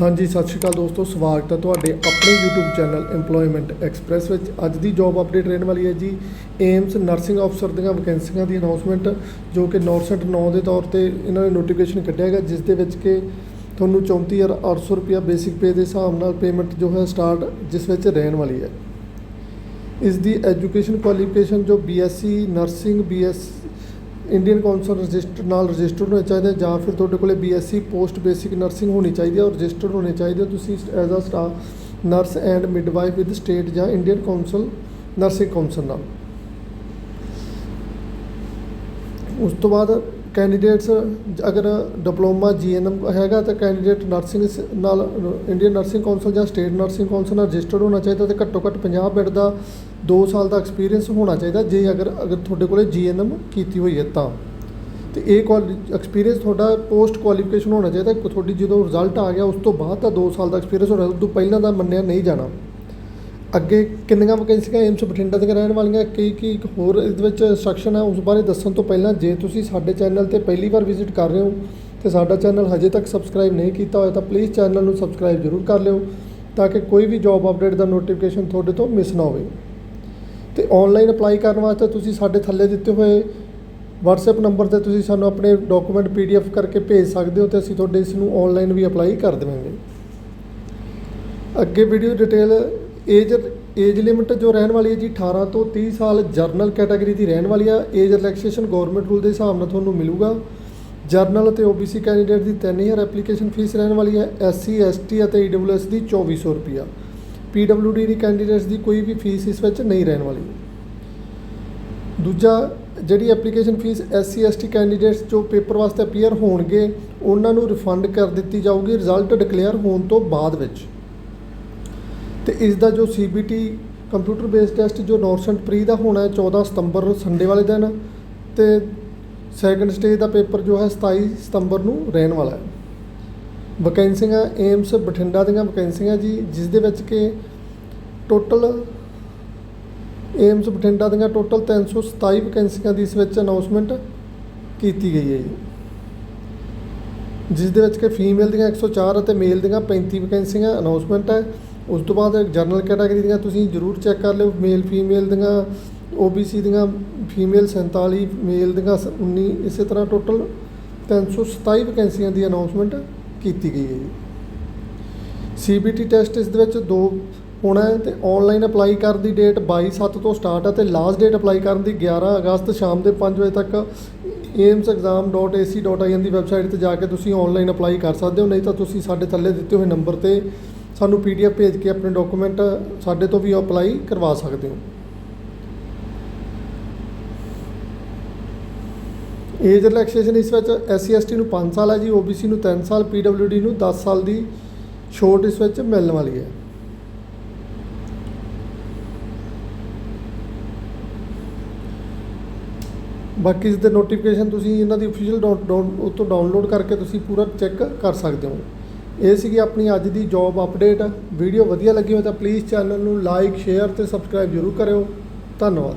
ਹਾਂਜੀ, ਸਤਿ ਸ਼੍ਰੀ ਅਕਾਲ ਦੋਸਤੋ, ਸਵਾਗਤ ਹੈ ਤੁਹਾਡੇ ਆਪਣੇ YouTube ਚੈਨਲ EMPLOYMENT ਐਕਸਪ੍ਰੈਸ ਵਿੱਚ। ਅੱਜ ਦੀ ਜੌਬ ਅਪਡੇਟ ਰਹਿਣ ਵਾਲੀ ਹੈ ਜੀ ਏਮਸ ਨਰਸਿੰਗ ਅਫਸਰ ਦੀਆਂ ਵੈਕੈਂਸੀਆਂ ਦੀ ਅਨਾਉਂਸਮੈਂਟ ਜੋ ਕਿ ਨੌਰਸੈਂਟ 9 ਦੇ ਤੌਰ ਤੇ ਇਹਨਾਂ ਨੇ ਨੋਟੀਫਿਕੇਸ਼ਨ ਕੱਢਿਆ ਹੈਗਾ, ਜਿਸ ਦੇ ਵਿੱਚ ਕਿ ਤੁਹਾਨੂੰ 34800 ਰੁਪਿਆ ਬੇਸਿਕ ਪੇ ਦੇ ਹਿਸਾਬ ਨਾਲ ਪੇਮੈਂਟ ਜੋ ਹੈ ਸਟਾਰਟ ਜਿਸ ਵਿੱਚ ਰਹਿਣ ਵਾਲੀ ਹੈ। ਇਸ ਦੀ ਐਜੂਕੇਸ਼ਨ ਕੁਆਲੀਫਿਕੇਸ਼ਨ ਜੋ BSc nursing BS Indian council register ਨਾਲ ਰਜਿਸਟਰਡ ਹੋਣਾ ਚਾਹੀਦਾ ਜਾਂ ਫਿਰ ਤੁਹਾਡੇ ਕੋਲੇ BSc ਪੋਸਟ ਬੇਸਿਕ ਨਰਸਿੰਗ ਹੋਣੀ ਚਾਹੀਦੀ ਹੈ ਔਰ ਰਜਿਸਟਰਡ ਹੋਣੇ ਚਾਹੀਦੇ ਤੁਸੀਂ as a staff nurse and midwife with state ਜਾਂ ਇੰਡੀਅਨ ਕੌਂਸਲ ਨਰਸਿੰਗ ਕੌਂਸਲ ਨਾਲ। ਉਸ ਤੋਂ ਬਾਅਦ ਕੈਂਡੀਡੇਟਸ ਅਗਰ ਡਿਪਲੋਮਾ ਜੀਐਨਐਮ ਹੈਗਾ ਤਾਂ ਕੈਂਡੀਡੇਟ ਨਰਸਿੰਗ ਨਾਲ ਇੰਡੀਅਨ ਨਰਸਿੰਗ ਕੌਂਸਲ ਜਾਂ ਸਟੇਟ ਨਰਸਿੰਗ ਕੌਂਸਲ ਨਾਲ ਰਜਿਸਟਰਡ ਹੋਣਾ ਚਾਹੀਦਾ ਤੇ ਘੱਟੋ ਘੱਟ 50 ਬੈੱਡ ਦਾ 2 ਸਾਲ ਦਾ ਐਕਸਪੀਰੀਅੰਸ ਹੋਣਾ ਚਾਹੀਦਾ। ਜੇ ਅਗਰ ਅਗਰ ਤੁਹਾਡੇ ਕੋਲੇ ਜੀਐਨਐਮ ਕੀਤੀ ਹੋਈ ਹੈ ਤਾਂ। ਤੇ ਇਹ ਐਕਸਪੀਰੀਅੰਸ ਤੁਹਾਡਾ ਪੋਸਟ ਕੁਆਲੀਫਿਕੇਸ਼ਨ ਹੋਣਾ ਚਾਹੀਦਾ। ਤੁਹਾਡੀ ਜਦੋਂ ਰਿਜ਼ਲਟ ਆ ਗਿਆ, ਉਸ ਤੋਂ ਬਾਅਦ ਦਾ 2 ਸਾਲ ਦਾ ਐਕਸਪੀਰੀਅੰਸ ਹੋਣਾ ਉਸ ਤੋਂ ਪਹਿਲਾਂ ਦਾ ਮੰਨਿਆ ਨਹੀਂ ਜਾਣਾ। ਅੱਗੇ ਕਿੰਨੀਆਂ ਵੈਕੈਂਸੀਆਂ ਏਮਸ ਬਠਿੰਡਾ ਦੀਆਂ ਰਹਿਣ ਵਾਲੀਆਂ, ਕੀ ਕੀ ਇੱਕ ਹੋਰ ਇਸ ਵਿੱਚ ਇੰਸਟਰਕਸ਼ਨ ਹੈ ਉਸ ਬਾਰੇ ਦੱਸਣ ਤੋਂ ਪਹਿਲਾਂ ਜੇ ਤੁਸੀਂ ਸਾਡੇ ਚੈਨਲ ਤੇ ਪਹਿਲੀ ਵਾਰ ਵਿਜ਼ਿਟ ਕਰ ਰਹੇ ਹੋ ਤੇ ਸਾਡਾ ਚੈਨਲ ਹਜੇ ਤੱਕ ਸਬਸਕ੍ਰਾਈਬ ਨਹੀਂ ਕੀਤਾ ਹੋਇਆ, ਤਾਂ ਪਲੀਜ਼ ਚੈਨਲ ਨੂੰ ਸਬਸਕ੍ਰਾਈਬ ਜ਼ਰੂਰ ਕਰ ਲਿਓ ਤਾਂ ਕਿ ਕੋਈ ਵੀ ਜੌਬ ਅਪਡੇਟ ਦਾ ਨੋਟੀਫਿਕੇਸ਼ਨ ਤੁਹਾਡੇ ਤੋਂ ਮਿਸ ਨਾ ਹੋਵੇ। ਤੇ ਆਨਲਾਈਨ ਅਪਲਾਈ ਕਰਨ ਵਾਸਤੇ ਤੁਸੀਂ ਸਾਡੇ ਥੱਲੇ ਦਿੱਤੇ ਹੋਏ WhatsApp ਨੰਬਰ ਤੇ ਤੁਸੀਂ ਸਾਨੂੰ ਆਪਣੇ ਡਾਕੂਮੈਂਟ PDF ਕਰਕੇ ਭੇਜ ਸਕਦੇ ਹੋ ਤੇ ਅਸੀਂ ਤੁਹਾਡੇ ਇਸ ਨੂੰ ਆਨਲਾਈਨ ਵੀ ਅਪਲਾਈ ਕਰ ਦੇਵਾਂਗੇ। ਅੱਗੇ video detail age age limit ਜੋ ਰਹਿਣ ਵਾਲੀ ਹੈ ਜੀ 18 ਤੋਂ 30 ਸਾਲ ਜਰਨਲ ਕੈਟਾਗਰੀ ਦੀ ਰਹਿਣ ਵਾਲੀ ਆ। ਏਜ ਰਿਲੈਕਸੇਸ਼ਨ ਗਵਰਨਮੈਂਟ ਰੂਲ ਦੇ ਹਿਸਾਬ ਨਾਲ ਤੁਹਾਨੂੰ ਮਿਲੂਗਾ। ਜਰਨਲ ਅਤੇ OBC ਕੈਂਡੀਡੇਟ ਦੀ 3000 ਐਪਲੀਕੇਸ਼ਨ ਫੀਸ ਰਹਿਣ ਵਾਲੀ ਹੈ। SC ST ਅਤੇ EWS ਦੀ 2400 ਰੁਪਿਆ PWD ਦੀ ਕੈਂਡੀਡੇਟਸ ਦੀ ਕੋਈ ਵੀ ਫੀਸ ਇਸ ਵਿੱਚ ਨਹੀਂ ਰਹਿਣ ਵਾਲੀ। ਦੂਜਾ, ਜਿਹੜੀ application fee SC ST candidates ਜੋ ਪੇਪਰ ਵਾਸਤੇ ਅਪੀਅਰ ਹੋਣਗੇ, ਉਹਨਾਂ ਨੂੰ ਰਿਫੰਡ ਕਰ ਦਿੱਤੀ ਜਾਊਗੀ। ਰਿਜ਼ਲਟ ਡਿਕਲੇਅਰ ਹੋਣ ਤੋਂ ਬਾਅਦ ਵਿੱਚ। ਤੇ ਇਸ ਦਾ ਜੋ CBT ਕੰਪਿਊਟਰ ਬੇਸਡ ਟੈਸਟ ਜੋ ਨੌਰਸੈਂਟ ਪ੍ਰੀ ਦਾ ਹੋਣਾ ਹੈ 14 ਸਤੰਬਰ ਨੂੰ ਸੰਡੇ ਵਾਲੇ ਦਿਨ, ਤੇ ਸੈਕੰਡ ਸਟੇਜ ਦਾ ਪੇਪਰ ਜੋ ਹੈ 27 ਸਤੰਬਰ ਨੂੰ ਰਹਿਣ ਵਾਲਾ ਹੈ। ਵੈਕੈਂਸੀਆਂ ਏਮਸ ਬਠਿੰਡਾ ਦੀਆਂ ਵੈਕੈਂਸੀਆਂ ਜੀ, ਜਿਸ ਦੇ ਵਿੱਚ ਕਿ ਟੋਟਲ ਏਮਸ ਬਠਿੰਡਾ ਦੀਆਂ ਟੋਟਲ 327 ਵੈਕੈਂਸੀਆਂ ਦੀ ਇਸ ਵਿੱਚ ਅਨਾਉਂਸਮੈਂਟ ਕੀਤੀ ਗਈ ਹੈ ਜੀ। ਜਿਸ ਦੇ ਵਿੱਚ ਕਿ ਫੀਮੇਲ ਦੀਆਂ 104 ਅਤੇ ਮੇਲ ਦੀਆਂ 35 ਵੈਕੈਂਸੀਆਂ ਅਨਾਉਂਸਮੈਂਟ ਹੈ। ਉਸ ਤੋਂ ਬਾਅਦ ਜਨਰਲ ਕੈਟਾਗਰੀ ਦੀਆਂ ਤੁਸੀਂ ਜ਼ਰੂਰ ਚੈੱਕ ਕਰ ਲਿਓ ਮੇਲ ਫੀਮੇਲ ਦੀਆਂ OBC ਦੀਆਂ ਫੀਮੇਲ 47 ਮੇਲ ਦੀਆਂ ਸ- 19 ਇਸੇ ਤਰ੍ਹਾਂ ਟੋਟਲ 327 ਵੈਕੈਂਸੀਆਂ ਦੀ ਅਨਾਉਂਸਮੈਂਟ ਕੀਤੀ ਗਈ ਹੈ ਜੀ। CBT ਟੈਸਟ ਇਸ ਦੇ ਵਿੱਚ ਦੋ ਹੋਣਾ ਹੈ ਤੇ ਆਨਲਾਈਨ ਅਪਲਾਈ ਕਰਨ ਦੀ ਡੇਟ 22 7 ਤੋਂ ਸਟਾਰਟ ਹੈ ਤੇ ਲਾਸਟ ਡੇਟ ਅਪਲਾਈ ਕਰਨ ਦੀ 11 ਅਗਸਤ ਸ਼ਾਮ ਦੇ 5 ਵਜੇ ਤੱਕ aimsexam.ac.in ਦੀ ਵੈਬਸਾਈਟ ਤੇ ਜਾ ਕੇ ਤੁਸੀਂ ਆਨਲਾਈਨ ਅਪਲਾਈ ਕਰ ਸਕਦੇ ਹੋ, ਨਹੀਂ ਤਾਂ ਤੁਸੀਂ ਸਾਡੇ ਥੱਲੇ ਦਿੱਤੇ ਹੋਏ ਨੰਬਰ ਤੇ ਸਾਨੂੰ PDF ਭੇਜ ਕੇ ਆਪਣੇ ਡਾਕੂਮੈਂਟ ਸਾਡੇ ਤੋਂ ਵੀ ਅਪਲਾਈ ਕਰਵਾ ਸਕਦੇ ਹੋ। ਏਜ ਰਿਲੈਕਸੇਸ਼ਨ ਇਸ ਵਿੱਚ SC ST ਨੂੰ 5 ਸਾਲ ਹੈ ਜੀ OBC ਨੂੰ 3 ਸਾਲ PWD ਨੂੰ 10 ਸਾਲ ਦੀ ਛੋਟ ਇਸ ਵਿੱਚ ਮਿਲਣ ਵਾਲੀ ਹੈ। ਬਾਕੀ ਇਸ ਦੇ ਨੋਟੀਫਿਕੇਸ਼ਨ ਤੁਸੀਂ ਇਹਨਾਂ ਦੀ ਅਫੀਸ਼ੀਅਲ ਡਾਊਨ ਉਹ ਡਾਊਨਲੋਡ ਕਰਕੇ ਤੁਸੀਂ ਪੂਰਾ ਚੈੱਕ ਕਰ ਸਕਦੇ ਹੋ। ਇਹ ਸੀਗੀ ਆਪਣੀ ਅੱਜ ਦੀ ਜੌਬ ਅਪਡੇਟ ਵੀਡੀਓ ਵਧੀਆ ਲੱਗੀ ਹੋਵੇ ਤਾਂ ਪਲੀਜ਼ ਚੈਨਲ ਨੂੰ ਲਾਈਕ ਸ਼ੇਅਰ ਤੇ ਸਬਸਕ੍ਰਾਈਬ ਜ਼ਰੂਰ ਕਰਿਓ। ਧੰਨਵਾਦ।